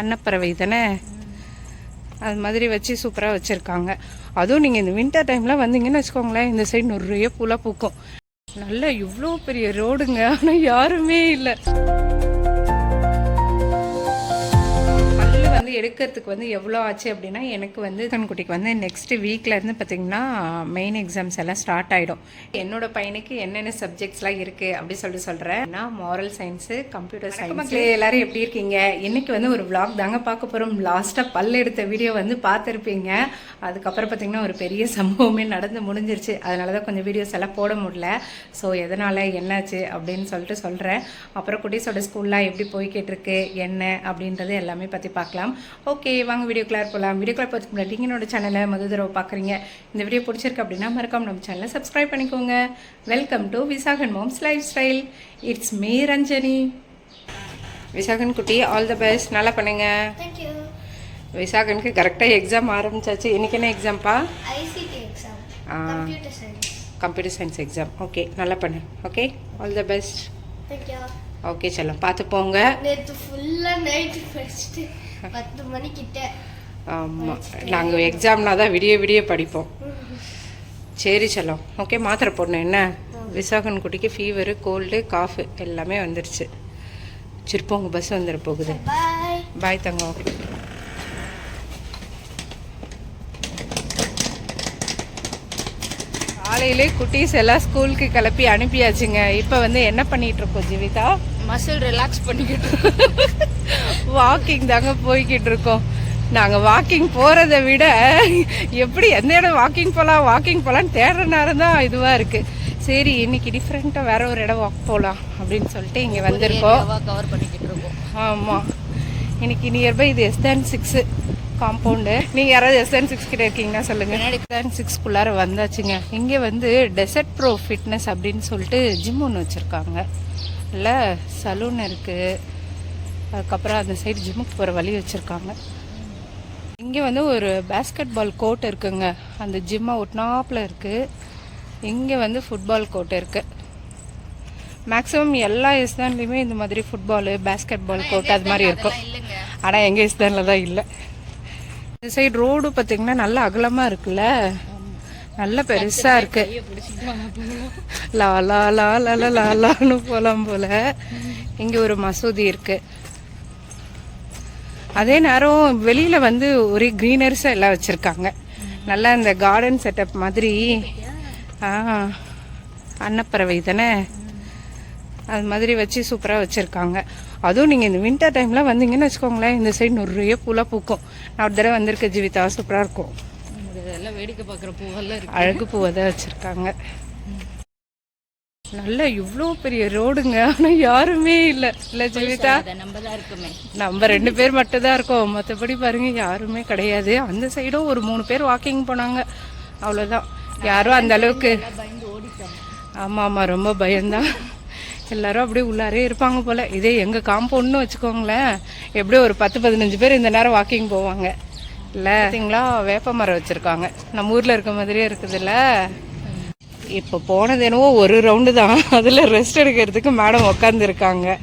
அன்னப்பறவை தானே? அது மாதிரி வச்சு சூப்பராக வச்சுருக்காங்க. அதுவும் நீங்கள் இந்த வின்டர் டைமில் வந்தீங்கன்னு வச்சுக்கோங்களேன் இந்த சைடு நிறைய பூலாக பூக்கும். நல்லா இவ்வளோ பெரிய ரோடுங்க ஆனால் யாருமே இல்லை. வந்து எடுக்கிறதுக்கு வந்து எவ்வளோ ஆச்சு அப்படின்னா எனக்கு வந்து கண்குட்டிக்கு வந்து நெக்ஸ்ட் வீக்ல இருந்து பார்த்தீங்கன்னா மெயின் எக்ஸாம்ஸ் எல்லாம் ஸ்டார்ட் ஆகிடும் என்னோட பையனுக்கு என்னென்ன சப்ஜெக்ட்ஸ்லாம் இருக்குது அப்படி சொல்லிட்டு சொல்கிறேன் நான் மாரல் சயின்ஸு கம்ப்யூட்டர் சயின்ஸ் எல்லாரும் எப்படி இருக்கீங்க? இன்னைக்கு வந்து ஒரு vlog தாங்க பார்க்க போகிறோம் லாஸ்ட்டாக பல் எடுத்த வீடியோ வந்து பார்த்துருப்பீங்க. அதுக்கப்புறம் பார்த்தீங்கன்னா ஒரு பெரிய சம்பவமே நடந்து முடிஞ்சிருச்சு. அதனால தான் கொஞ்சம் வீடியோஸ் எல்லாம் போட முடியல. ஸோ எதனால் என்னாச்சு அப்படின்னு சொல்லிட்டு சொல்கிறேன் அப்புறம் குட்டீஸோட ஸ்கூல்லாம் எப்படி போய்கிட்டு இருக்கு? என்ன? அப்படின்றது எல்லாமே பற்றி பார்க்கலாம். ஓகே வாங்க வீடியோ கிளார் போகலாம் வீடியோ கிளார் பார்த்துக்கு முன்னாடி என்னோட சேனலை மொதல் தடவை பார்க்குறீங்க இந்த வீடியோ பிடிச்சிருக்கு அப்படின்னா மறக்காம நம்ம சேனலை சப்ஸ்கிரைப் பண்ணிக்கோங்க. Welcome to Visakan moms lifestyle it's me Ranjani. Visakan குட்டி ஆல் த பெஸ்ட் நல்லா பண்ணுங்க. விசாகனுக்கு கரெக்டாக எக்ஸாம் ஆரம்பிச்சாச்சு. இன்னைக்கு என்ன எக்ஸாம்ப்பா. கம்ப்யூட்டர் சயின்ஸ் எக்ஸாம் ஓகே நல்லா பண்ணு. Okay all the best. Okay செல்லம். பார்த்து போங்க. நேற்று ஃபுல்லாக நைட்டு படிச்சுட்டு பத்து மணிக்கிட்ட ஆமாம் நாங்கள் எக்ஸாம்னா தான் விடிய விடிய படிப்போம். சரி செல்லம். ஓகே மாத்திரை போடணும். என்ன? விசாகன் குட்டிக்கு ஃபீவரு கோல்டு காஃபு எல்லாமே வந்துருச்சு. சரி போங்க பஸ் வந்துட போகுது. பாய் தங்கம். காலையிலே குட்டீஸ் எல்லாம் ஸ்கூலுக்கு கிளப்பி அனுப்பியாச்சுங்க. இப்போ வந்து என்ன பண்ணிட்டு இருக்கோம் ஜீவிதா? மசில் ரிலாக்ஸ் பண்ணிக்கிட்டு வாக்கிங் தாங்க போய்கிட்டு இருக்கோம். நாங்கள் வாக்கிங் போகிறத விட எப்படி எந்த இடம் வாக்கிங் போகலாம் வாக்கிங் போகலான்னு தேடுற நேரம் தான் இதுவாக இருக்குது சரி இன்னைக்கு டிஃப்ரெண்ட்டாக வேற ஒரு இடம் வாக் போகலாம் அப்படின்னு சொல்லிட்டு இங்கே வந்திருக்கோம். கவர் பண்ணிக்கிட்டு இருக்கோம். ஆமாம் இன்னைக்கு நியர்பை இது எஸ்தான் சிக்ஸு காம்பவுண்டு நீங்கள் யாராவது எஸ்தான் சிக்ஸ் கிட்ட இருக்கீங்கன்னா சொல்லுங்கள் எஸ்தான் சிக்ஸ்க்குள்ளார வந்தாச்சுங்க. இங்கே வந்து டெசர்ட் ப்ரோ ஃபிட்னஸ் அப்படின்னு சொல்லிட்டு ஜிம் ஒன்று வச்சுருக்காங்க. இல்லை சலூன் இருக்குது அதுக்கப்புறம் அந்த சைடு ஜிம்முக்கு போகிற வழி வச்சுருக்காங்க. இங்கே வந்து ஒரு பேஸ்கெட் பால் கோர்ட் இருக்குங்க. அந்த ஜிம்மை ஒட்டினாப்பில் இருக்குது இங்கே வந்து ஃபுட்பால் கோர்ட் இருக்குது மேக்ஸிமம் எல்லா இஸ்தான்லேயுமே இந்த மாதிரி ஃபுட்பாலு பேஸ்கெட் பால் கோர்ட் அது மாதிரி இருக்கும். ஆனால் எங்கள் இஸ்தானில் தான் இல்லை. இந்த சைடு ரோடு பார்த்தீங்கன்னா நல்ல அகலமாக இருக்குல்ல? நல்ல பெருசாக இருக்கு. லாலா லாலா லாலான்னு போலாம் லா போகலாம் போல. இங்கே ஒரு மசூதி இருக்கு. அதே நேரம் வெளியில வந்து ஒரே கிரீனரிஸா எல்லாம் வச்சுருக்காங்க. நல்லா இந்த கார்டன் செட்டப் மாதிரி. ஆ அன்னப்பறவை தானே? அது மாதிரி வச்சு சூப்பராக வச்சுருக்காங்க. அதுவும் நீங்கள் இந்த வின்டர் டைமில் வந்தீங்கன்னு வச்சுக்கோங்களேன் இந்த சைடு நிறைய பூலாக பூக்கும். நான் ஒரு தடவை வந்திருக்க ஜீவிதா. சூப்பராக இருக்கும். இதெல்லாம் வேடிக்கை பார்க்குற பூவெல்லாம் அழகு பூவை தான் வச்சுருக்காங்க. நல்ல இவ்வளோ பெரிய ரோடுங்க. ஆனால் யாருமே இல்லை. இல்லை ஜீவிதா? நம்ம தான் இருக்குமே. நம்ம ரெண்டு பேர் மட்டும் தான் இருக்கோம். மற்றபடி பாருங்க யாருமே கிடையாது. அந்த சைடும் ஒரு மூணு பேர் வாக்கிங் போனாங்க. அவ்வளோதான் யாரும் அந்த அளவுக்கு ஆமாம் ஆமாம் ரொம்ப பயம்தான். எல்லாரும் அப்படியே உள்ளாரே இருப்பாங்க போல. இதே எங்கள் காம்பவுண்ட்னு வச்சுக்கோங்களேன். எப்படியும் ஒரு பத்து பதினஞ்சு பேர் இந்த நேரம் வாக்கிங் போவாங்க. இல்லை? பார்த்தீங்களா வேப்ப மரம் வச்சுருக்காங்க. நம்ம ஊரில் இருக்க மாதிரியே இருக்குதுல்ல? இப்போ போனது என்னவோ ஒரு ரவுண்டு தான். அதில் ரெஸ்ட் எடுக்கிறதுக்கு மேடம் உக்காந்துருக்காங்க.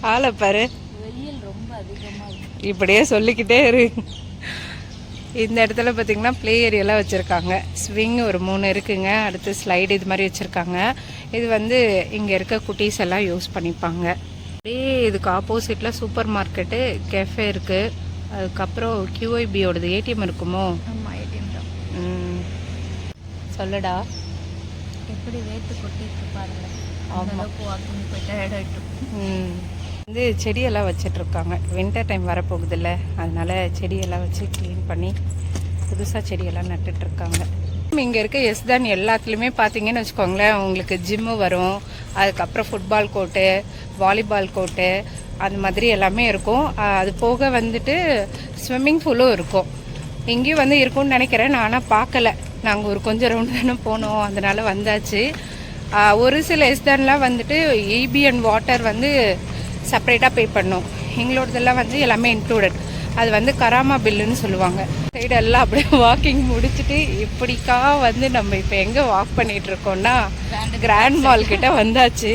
ஆளை பாரு. வெயில் ரொம்ப அதிகமாக இருக்கு. இப்படியே சொல்லிக்கிட்டே இரு. இந்த இடத்துல பார்த்தீங்கன்னா ப்ளே ஏரியாலாம் வச்சுருக்காங்க. ஸ்விங் ஒரு மூணு இருக்குங்க. அடுத்து ஸ்லைடு இது மாதிரி வச்சுருக்காங்க. இது வந்து இங்கே இருக்க குட்டீஸ் எல்லாம் யூஸ் பண்ணிப்பாங்க. அப்படியே இதுக்கு ஆப்போசிட்டில் சூப்பர் மார்க்கெட்டு கெஃபே இருக்குது அதுக்கப்புறம் கியூஐபியோடது ஏடிஎம் இருக்குமோ? ஆமாம் ஏடிஎம் தான். ம். சொல்லுடா. எப்படி வேத்து கொட்டிட்டு பாருங்க. அளவுக்கு வாக்கிங் போய் டயர்ட் ஆகிட்டோம் ம். வந்து செடியெல்லாம் வச்சிட்ருக்காங்க. வின்டர் டைம் வரப்போகுதில்ல அதனால் செடியெல்லாம் வச்சு க்ளீன் பண்ணி புதுசாக செடியெல்லாம் நட்டுட்ருக்காங்க. இங்கே இருக்க எஸ் தான் எல்லாத்துலேயுமே பார்த்தீங்கன்னு வச்சுக்கோங்களேன் உங்களுக்கு ஜிம்மு வரும் அதுக்கப்புறம் ஃபுட்பால் கோர்ட்டு வாலிபால் கோர்ட்டு அந்த மாதிரி எல்லாமே இருக்கும். அது போக வந்துட்டு ஸ்விம்மிங் பூலும் இருக்கும். இங்கேயும் வந்து இருக்கும்னு நினைக்கிறேன் நான் ஆனால் பார்க்கல நாங்கள் ஒரு கொஞ்சம் ரவுண்டு தானே போனோம் அதனால் வந்தாச்சு. ஒரு சில எஸ்தான்லாம் வந்துட்டு ஏபி அண்ட் வாட்டர் வந்து செப்பரேட்டாக பே பண்ணோம். எங்களோடதெல்லாம் வந்து எல்லாமே இன்க்ளூடட் அது வந்து கராமா பில்லுன்னு சொல்லுவாங்க. சைடு எல்லாம் அப்படியே வாக்கிங் முடிச்சுட்டு இப்படிக்கா வந்து நம்ம இப்போ எங்கே வாக் பண்ணிட்டு இருக்கோம்னா கிராண்ட் மால் கிட்ட வந்தாச்சு.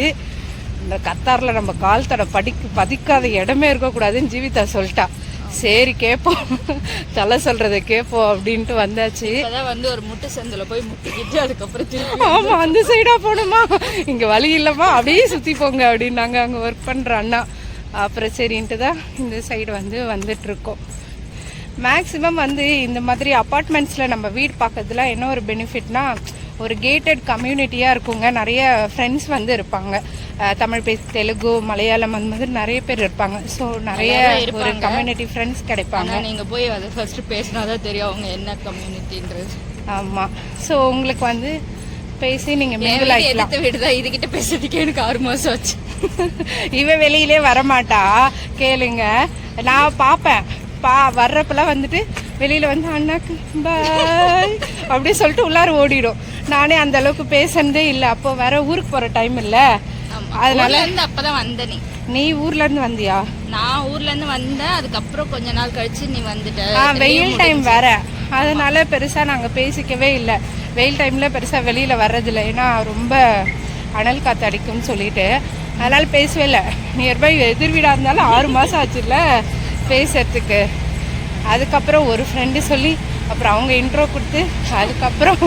இந்த கத்தாரில் நம்ம கால் தடை படிக்க பதிக்காத இடமே இருக்கக்கூடாதுன்னு ஜீவிதா சொல்லிட்டா. சரி கேட்போம் தலை சொல்கிறத கேட்போம் அப்படின்ட்டு வந்தாச்சு. இப்பதான் வந்து ஒரு முட்டு சந்தில் போய் முட்டிக்கிட்டு அதுக்கப்புறம் ஆமாம் அந்த சைடாக போகணுமா? இங்கே வழி இல்லைம்மா அப்படியே சுற்றி போங்க அப்படின்னாங்க. அங்கே ஒர்க் பண்ணுற அண்ணா. அப்புறம் சரின்ட்டு தான் இந்த சைடு வந்து வந்துட்டுருக்கோம். மேக்ஸிமம் வந்து இந்த மாதிரி அப்பார்ட்மெண்ட்ஸில் நம்ம வீடு பார்க்கறதுல என்ன ஒரு பெனிஃபிட்னா ஒரு கேட்டட் கம்யூனிட்டியாக இருக்குங்க. நிறைய ஃப்ரெண்ட்ஸ் வந்து இருப்பாங்க. தமிழ் பேச தெலுங்கு மலையாளம் அந்த மாதிரி நிறைய பேர் இருப்பாங்க. ஸோ நிறைய ஒரு கம்யூனிட்டி ஃப்ரெண்ட்ஸ் கிடைப்பாங்க. ஆனா நீங்க போய் அதை ஃபர்ஸ்ட் பேசினாதான் தெரியும் அவங்க என்ன கம்யூனிட்டின்றது ஆமாம் ஸோ உங்களுக்கு வந்து பேசி நீங்கள் மிங்கிள் ஆகிக்கலாம் வீடு தான் இதுகிட்ட பேசுறதுக்கே எனக்கு ஆறு மாசம் ஆச்சு. இவ வெளியிலே வரமாட்டா. கேளுங்க. நான் பார்ப்பேன் பா வர்றப்பெல்லாம் வந்துட்டு வெளியில வந்து அண்ணாக்கு பாய் அப்படி சொல்லிட்டு உள்ளார ஓடிடும். நானே அந்த அளவுக்கு பேசுனதே இல்லை. அப்போ வேற ஊருக்கு போற டைம் இல்லை. அதனால இருந்து அப்பதான் வந்த நீ. நீ ஊர்ல இருந்து வந்தியா? நான் ஊர்ல இருந்து வந்தேன். அதுக்கப்புறம் கொஞ்ச நாள் கழிச்சு நீ வந்துட்ட. வெயில் டைம் வேற. அதனால பெருசா நாங்க பேசிக்கவே இல்லை. வெயில் டைம்ல பெருசா வெளியில வர்றதில்ல. ஏன்னா ரொம்ப அனல் காத்து அடிக்கும்னு சொல்லிட்டு. அதனால பேசவே இல்லை. நியர்பை எதிர் வீடா இருந்தாலும் ஆறு மாசம் ஆச்சுல்ல பேசுறதுக்கு. அதுக்கப்புறம் ஒரு ஃப்ரெண்டு சொல்லி அப்புறம் அவங்க இன்ட்ரோ கொடுத்து அதுக்கப்புறம்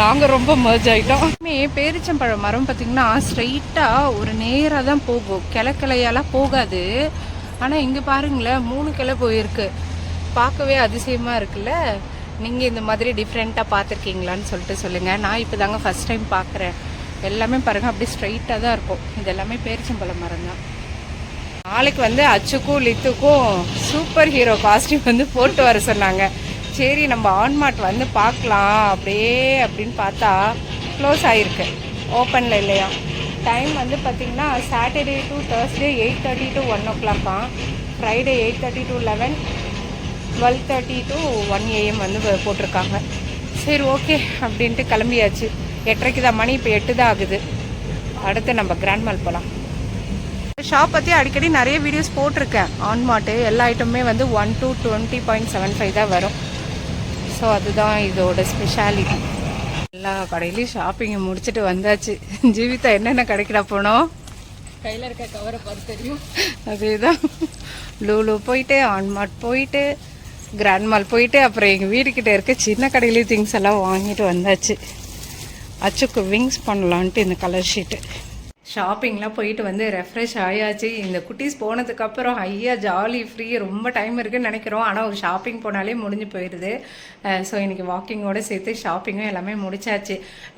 நாங்கள் ரொம்ப மர்ஜ் ஆகிட்டோம் பேரிச்சம்பழம் மரம் பார்த்திங்கன்னா ஸ்ட்ரைட்டாக ஒரு நேராக தான் போகும். கிளக்கிளையெல்லாம் கிளையாலாம் போகாது. ஆனால் இங்கே பாருங்களேன் மூணு கிளை போயிருக்கு. பார்க்கவே அதிசயமாக இருக்குல்ல? நீங்கள் இந்த மாதிரி டிஃப்ரெண்ட்டாக பார்த்துருக்கீங்களான்னு சொல்லிட்டு சொல்லுங்கள் நான் இப்போ தாங்க ஃபஸ்ட் டைம் பார்க்குறேன். எல்லாமே பாருங்கள் அப்படியே ஸ்ட்ரைட்டாக தான் இருக்கும். இது எல்லாமே பேரிச்சம்பழம் மரம் தான். நாளைக்கு வந்து அச்சுக்கும் லித்துக்கும் சூப்பர் ஹீரோ காஸ்டியூம் வந்து போட்டு வர சொன்னாங்க. சரி நம்ம ஆன்மார்ட் வந்து பார்க்கலாம் அப்படியே அப்படின்னு பார்த்தா க்ளோஸ் ஆகிருக்கு ஓப்பனில் இல்லையா? டைம் வந்து பார்த்திங்கன்னா Saturday to Thursday eight thirty to one O கிளாக்காம் Friday eight thirty to eleven twelve thirty to one AM வந்து போட்டிருக்காங்க. சரி ஓகே அப்படின்ட்டு கிளம்பியாச்சு. எட்டரைக்கு தான் மணி இப்போ எட்டு தான் ஆகுது. அடுத்து நம்ம கிராண்ட் மால் போகலாம் ஷாப் பற்றி அடிக்கடி நிறைய வீடியோஸ் போட்டிருக்கேன். ஆன்மாட்டு எல்லா ஐட்டமுமே வந்து one two twenty point seven five தான் வரும். ஸோ அதுதான் இதோட ஸ்பெஷாலிட்டி எல்லா கடையிலையும் ஷாப்பிங்கை முடிச்சுட்டு வந்தாச்சு. ஜீவிதா என்னென்ன கடைக்கிட போனோம் கையில இருக்க கவரை பார்த்து தெரியும். அதே தான் லூலு போயிட்டு ஆன்மார்ட் போயிட்டு கிராண்ட் மால் போயிட்டு அப்புறம் எங்கள் வீட்டுக்கிட்ட இருக்க சின்ன கடையிலேயும் திங்ஸ் எல்லாம் வாங்கிட்டு வந்தாச்சு. அச்சுக்கு விங்ஸ் பண்ணலான்ட்டு இந்த கலர் ஷீட்டு ஷாப்பிங்லாம் போயிட்டு வந்து ரெஃப்ரெஷ் ஆயாச்சு. இந்த குட்டீஸ் போனதுக்கப்புறம் ஐயா ஜாலி ஃப்ரீ ரொம்ப டைம் இருக்குன்னு நினைக்கிறோம். ஆனால் ஒரு ஷாப்பிங் போனாலே முடிஞ்சு போயிடுது ஸோ இன்னைக்கு வாக்கிங்கோட சேர்த்து ஷாப்பிங்கும் எல்லாமே முடிச்சாச்சு.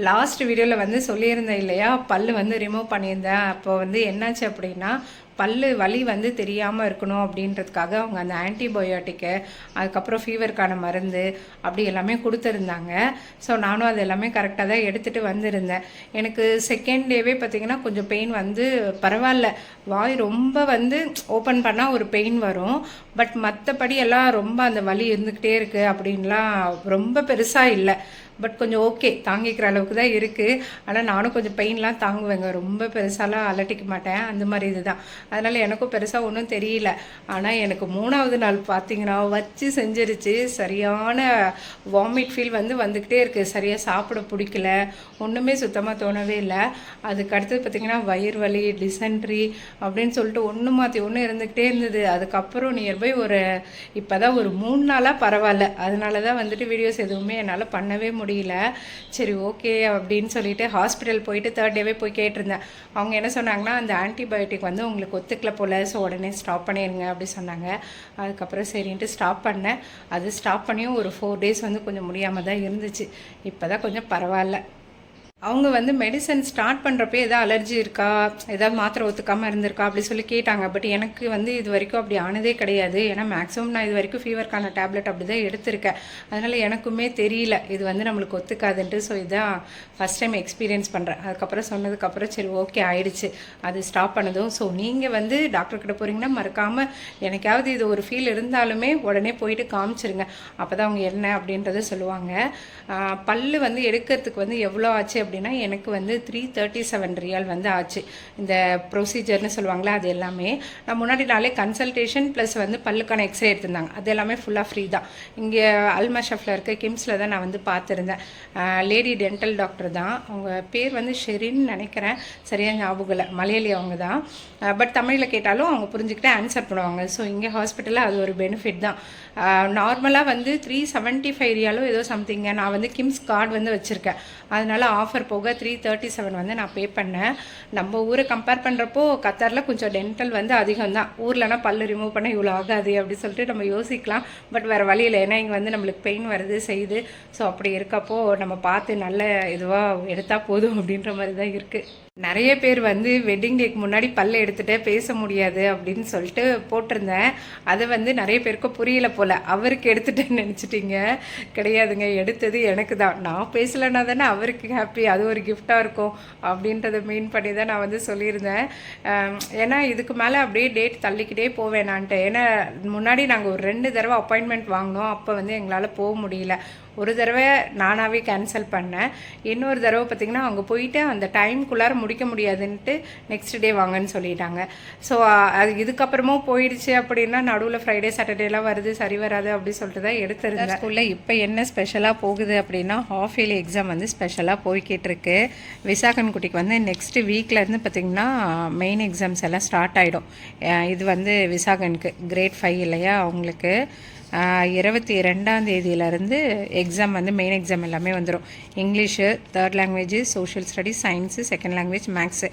லாஸ்ட் வீடியோவில் வந்து சொல்லியிருந்தேன் இல்லையா? பல்லு வந்து ரிமூவ் பண்ணியிருந்தேன். அப்போ வந்து என்னாச்சு அப்படின்னா பல்லு வலி வந்து தெரியாமல் இருக்கணும் அப்படின்றதுக்காக அவங்க அந்த ஆன்டிபயோட்டிக்கு அதுக்கப்புறம் ஃபீவருக்கான மருந்து அப்படி எல்லாமே கொடுத்துருந்தாங்க. ஸோ நானும் அது எல்லாமே கரெக்டாக தான் எடுத்துகிட்டு வந்திருந்தேன். எனக்கு செகண்ட் டேவே பார்த்திங்கன்னா கொஞ்சம் பெயின் வந்து பரவாயில்ல. வாய் ரொம்ப வந்து ஓப்பன் பண்ணால் ஒரு பெயின் வரும். பட் மற்றபடி எல்லாம் ரொம்ப அந்த வலி இருந்துக்கிட்டே இருக்குது அப்படின்லாம் ரொம்ப பெருசாக இல்லை. பட் கொஞ்சம் ஓகே தாங்கிக்கிற அளவுக்கு தான் இருக்குது ஆனால் நானும் கொஞ்சம் பெயின்லாம் தாங்குவேங்க. ரொம்ப பெருசாலாம் அலட்டிக்க மாட்டேன். அந்த மாதிரி இதுதான். அதனால் எனக்கும் பெருசாக ஒன்றும் தெரியல. ஆனால் எனக்கு மூணாவது நாள் பார்த்தீங்கன்னா வச்சு செஞ்சிருச்சு. சரியான வாமிட் ஃபீல் வந்து வந்துக்கிட்டே இருக்குது சரியாக சாப்பிட பிடிக்கல. ஒன்றுமே சுத்தமாக தோணவே இல்லை. அதுக்கு அடுத்தது பார்த்திங்கன்னா வயிறு வலி டிசென்ட்ரி அப்படின்னு சொல்லிட்டு ஒன்று மாற்றி ஒன்று இருந்துக்கிட்டே இருந்தது. அதுக்கப்புறம் நியர்பை ஒரு இப்போ தான் ஒரு மூணு நாளாக பரவாயில்ல. அதனால தான் வந்துட்டு வீடியோஸ் எதுவுமே என்னால் பண்ணவே முடியல. சரி ஓகே அப்படின்னு சொல்லிட்டு ஹாஸ்பிட்டல் போயிட்டு தேர்ட் டேவே போய் கேட்டிருந்தேன். அவங்க என்ன சொன்னாங்கன்னா அந்த ஆன்டிபயோட்டிக் வந்து உங்களுக்கு ஒத்துக்கல போல் ஸோ உடனே ஸ்டாப் பண்ணிடுங்க அப்படி சொன்னாங்க. அதுக்கப்புறம் சரின்ட்டு ஸ்டாப் பண்ணேன். அது ஸ்டாப் பண்ணியும் ஒரு ஃபோர் டேஸ் வந்து கொஞ்சம் முடியாமல் தான் இருந்துச்சு. இப்போ தான் கொஞ்சம் பரவாயில்ல. அவங்க வந்து மெடிசன் ஸ்டார்ட் பண்ணுறப்ப ஏதாவது அலர்ஜி இருக்கா? ஏதாவது மாத்திரை ஒத்துக்காமல் இருந்திருக்கா? அப்படி சொல்லி கேட்டாங்க. பட் எனக்கு வந்து இது வரைக்கும் அப்படி ஆனதே கிடையாது. ஏன்னா மேக்ஸிமம் நான் இது வரைக்கும் ஃபீவருக்கான டேப்லெட் அப்படி தான் எடுத்திருக்கேன். அதனால் எனக்குமே தெரியல. இது வந்து நம்மளுக்கு ஒத்துக்காதுன்ட்டு. ஸோ இதான் ஃபஸ்ட் டைம் எக்ஸ்பீரியன்ஸ் பண்ணுறேன் அதுக்கப்புறம் சொன்னதுக்கப்புறம் சரி ஓகே ஆயிடுச்சு. அது ஸ்டாப் பண்ணதும். ஸோ நீங்கள் வந்து டாக்டர் கிட்ட போகிறீங்கன்னா மறக்காமல் எனக்காவது இது ஒரு ஃபீல் இருந்தாலுமே உடனே போயிட்டு காமிச்சிருங்க. அப்போ தான் அவங்க என்ன அப்படின்றத சொல்லுவாங்க. பல் பல்லு வந்து எடுக்கிறதுக்கு வந்து எவ்வளோ ஆச்சு அப்படின்னா எனக்கு வந்து த்ரீ தேர்ட்டி செவன் ரியால் வந்து ஆச்சு. இந்த ப்ரொசீஜர்னு சொல்லுவாங்களே அது எல்லாமே. நான் முன்னாடி நாளே கன்சல்டேஷன் ப்ளஸ் வந்து பல்லுக்கான எக்ஸ்ரே எடுத்திருந்தாங்க. அது எல்லாமே ஃபுல்லாக ஃப்ரீ தான். இங்கே அல்மஷஃபில் இருக்க கிம்ஸில் தான் நான் வந்து பார்த்துருந்தேன். லேடி டென்டல் டாக்டர் தான். அவங்க பேர் வந்து ஷெரின்னு நினைக்கிறேன். சரியாக ஞாபகம் இல்லை மலையாளி அவங்க தான். பட் தமிழில் கேட்டாலும் அவங்க புரிஞ்சுக்கிட்டு ஆன்சர் பண்ணுவாங்க. ஸோ இங்கே ஹாஸ்பிட்டலில் அது ஒரு பெனிஃபிட் தான். நார்மலாக வந்து த்ரீ செவன்ட்டி ஃபைவ் ரியாலும் ஏதோ சம்திங்க நான் வந்து கிம்ஸ் கார்டு வந்து வச்சுருக்கேன். அதனால ஆஃபர் போக த்ரீ தேர்ட்டி செவன் வந்து நான் பே பண்ணேன். நம்ம ஊரை கம்பேர் பண்ணுறப்போ கத்தாரில் கொஞ்சம் டென்டல் வந்து அதிகம் தான் ஊர்லனா பல்லு ரிமூவ் பண்ண இவ்வளோ ஆகாது அப்படின்னு சொல்லிட்டு நம்ம யோசிக்கலாம். பட் வேறு வழி இல்லை. ஏன்னா இங்கே வந்து நம்மளுக்கு பெயின் வருது செய்யுது. ஸோ அப்படி இருக்கப்போ நம்ம பார்த்து நல்ல இதுவாக எடுத்தால் போதும் அப்படின்ற மாதிரி தான் இருக்குது நிறைய பேர் வந்து வெட்டிங் டேக்கு முன்னாடி பல்ல எடுத்துகிட்டே பேச முடியாது அப்படின்னு சொல்லிட்டு போட்டிருந்தேன். அது வந்து நிறைய பேருக்கு புரியல போல். அவருக்கு எடுத்துட்டேன்னு நினச்சிட்டிங்க. கிடையாதுங்க. எடுத்தது எனக்கு தான். நான் பேசலைன்னா தானே அவருக்கு ஹாப்பி அது ஒரு கிஃப்டாக இருக்கும் அப்படின்றத மீன் பண்ணி தான் நான் வந்து சொல்லியிருந்தேன். ஏன்னா இதுக்கு மேலே அப்படியே டேட் தள்ளிக்கிட்டே போவேணான்ட்டு. ஏன்னா முன்னாடி நாங்கள் ஒரு ரெண்டு தடவை அப்பாயின்மெண்ட் வாங்கினோம். அப்போ வந்து எங்களால் போக முடியல. ஒரு தடவை நானாகவே கேன்சல் பண்ணேன். இன்னொரு தடவை பார்த்திங்கன்னா அங்கே போயிட்டு அந்த டைம்குள்ளார முடிக்க முடியாதுன்ட்டு நெக்ஸ்ட் டே வாங்கன்னு சொல்லிட்டாங்க. ஸோ அது இதுக்கப்புறமும் போயிடுச்சு அப்படின்னா நடுவில் ஃப்ரைடே சாட்டர்டேலாம் வருது சரி வராது அப்படின்னு சொல்லிட்டு தான் எடுத்துருந்தேன். ஸ்கூலில் இப்போ என்ன ஸ்பெஷலாக போகுது அப்படின்னா ஹாஃப் இயர்லி எக்ஸாம் வந்து ஸ்பெஷலாக போய்கிட்டு இருக்கு விசாகன் குட்டிக்கு வந்து நெக்ஸ்ட் வீக்லேருந்து பார்த்திங்கன்னா மெயின் எக்ஸாம்ஸ் எல்லாம் ஸ்டார்ட் ஆகிடும் இது வந்து விசாகனுக்கு கிரேட் ஃபைவ் இல்லையா அவங்களுக்கு. இருபத்தி ரெண்டாம் தேதியிலேருந்து எக்ஸாம் வந்து மெயின் எக்ஸாம் எல்லாமே வந்துடும் English third language social studies science second language maths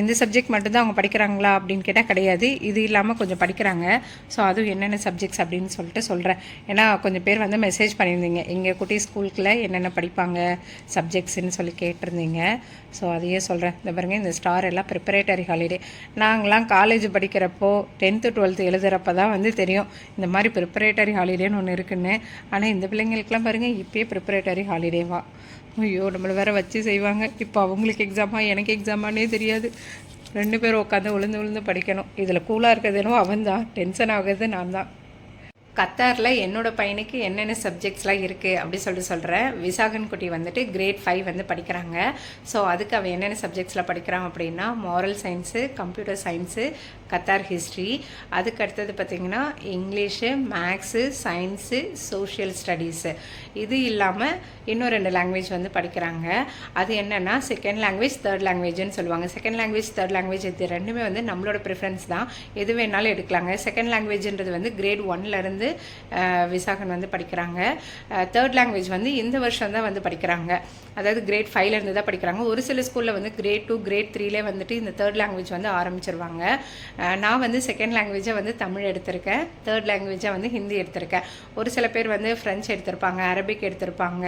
இந்த சப்ஜெக்ட் மட்டும்தான் அவங்க படிக்கிறாங்களா அப்படின்னு கேட்டால் கிடையாது. இது இல்லாமல் கொஞ்சம் படிக்கிறாங்க. ஸோ அதுவும் என்னென்ன சப்ஜெக்ட்ஸ் அப்படின்னு சொல்லிட்டு சொல்கிறேன் ஏன்னா கொஞ்சம் பேர் வந்து மெசேஜ் பண்ணியிருந்தீங்க. எங்கள் குட்டி ஸ்கூலுக்குள்ள என்னென்ன படிப்பாங்க சப்ஜெக்ட்ஸ்ன்னு சொல்லி கேட்டிருந்தீங்க. ஸோ அதையே சொல்கிறேன் இந்த பாருங்க இந்த ஸ்டார் எல்லாம் ப்ரிப்பரேட்டரி ஹாலிடே நாங்களாம் காலேஜ் படிக்கிறப்போ டென்த்து டுவெல்த்து எழுதுகிறப்ப தான் வந்து தெரியும். இந்த மாதிரி ப்ரிப்பரேட்டரி ஹாலிடேன்னு ஒன்று இருக்குன்னு. ஆனால் இந்த பிள்ளைங்களுக்குலாம் பாருங்கள் இப்பயே ப்ரிப்பரேட்டரி ஹாலிடேவா ஐயோ நம்மளை வேறு வச்சு செய்வாங்க. இப்போ அவங்களுக்கு எக்ஸாமா எனக்கு எக்ஸாமானே தெரியாது. ரெண்டு பேரும் உட்காந்து விழுந்து விழுந்து படிக்கணும். இதில் கூலாக இருக்கிறது என்னவோ அவன் தான் டென்ஷன் ஆகுறது நான் தான் கத்தாரில் என்னோட பையனுக்கு என்னென்ன சப்ஜெக்ட்ஸ்லாம் இருக்குது அப்படி சொல்லிட்டு சொல்கிறேன் விசாகன் குட்டி வந்துட்டு கிரேட் ஃபைவ் வந்து படிக்கிறாங்க. ஸோ அதுக்கு அவன் என்னென்ன சப்ஜெக்ட்ஸில் படிக்கிறான் அப்படின்னா moral science computer science Qatar history அதுக்கு அடுத்தது பார்த்திங்கன்னா English maths science social studies இது இல்லாமல் இன்னும் ரெண்டு லாங்குவேஜ் வந்து படிக்கிறாங்க. அது என்னென்னா செகண்ட் லாங்குவேஜ் தேர்ட் லாங்குவேஜ்னு சொல்லுவாங்க. செகண்ட் லாங்குவேஜ் தேர்ட் லாங்குவேஜ் இது ரெண்டுமே வந்து நம்மளோட ப்ரிஃபரன்ஸ் தான். எது வேணாலும் எடுக்கலாங்க. செகண்ட் லாங்குவேஜ்ன்றது வந்து கிரேட் ஒன்லேருந்து வந்து விசாகன் வந்து படிக்கிறாங்க. தேர்ட் லாங்குவேஜ் வந்து இந்த வருஷம் தான் வந்து படிக்கிறாங்க. அதாவது கிரேட் ஃபைவ்லேருந்து தான் படிக்கிறாங்க. ஒரு சில ஸ்கூலில் வந்து கிரேட் டூ கிரேட் த்ரீலே வந்துட்டு இந்த தேர்ட் லாங்குவேஜ் வந்து ஆரம்பிச்சிருவாங்க. நான் வந்து செகண்ட் லாங்குவேஜை வந்து தமிழ் எடுத்திருக்கேன். தேர்ட் லாங்குவேஜாக வந்து ஹிந்தி எடுத்திருக்கேன். ஒரு சில பேர் வந்து ஃப்ரெஞ்ச் எடுத்திருப்பாங்க அரபிக் எடுத்திருப்பாங்க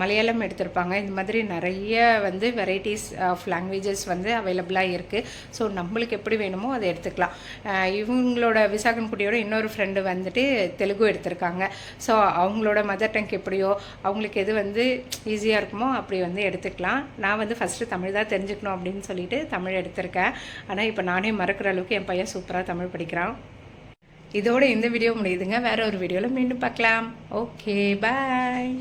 மலையாளம் எடுத்திருப்பாங்க. இந்த மாதிரி நிறைய வந்து வெரைட்டிஸ் ஆஃப் லாங்குவேஜஸ் வந்து அவைலபிளாக இருக்குது ஸோ நம்மளுக்கு எப்படி வேணுமோ அதை எடுத்துக்கலாம். இவங்களோட விசாகன் குட்டியோட இன்னொரு ஃப்ரெண்டு வந்துட்டு தெலுங்கு எடுத்திருக்காங்க. ஸோ அவங்களோட மதர் டங் எப்படியோ அவங்களுக்கு எது வந்து ஈஸியாக இருக்குமோ அப்படி வந்து எடுத்துக்கலாம். நான் வந்து ஃபஸ்ட்டு தமிழ் தான் தெரிஞ்சுக்கணும் அப்படின்னு சொல்லிட்டு தமிழ் எடுத்திருக்கேன். ஆனால் இப்போ நானே மறக்கிற அளவுக்கு என் பையன் சூப்பராக தமிழ் படிக்கிறான். இதோட இந்த வீடியோ முடியுதுங்க. வேற ஒரு வீடியோவில் மீண்டும் பார்க்கலாம். Okay bye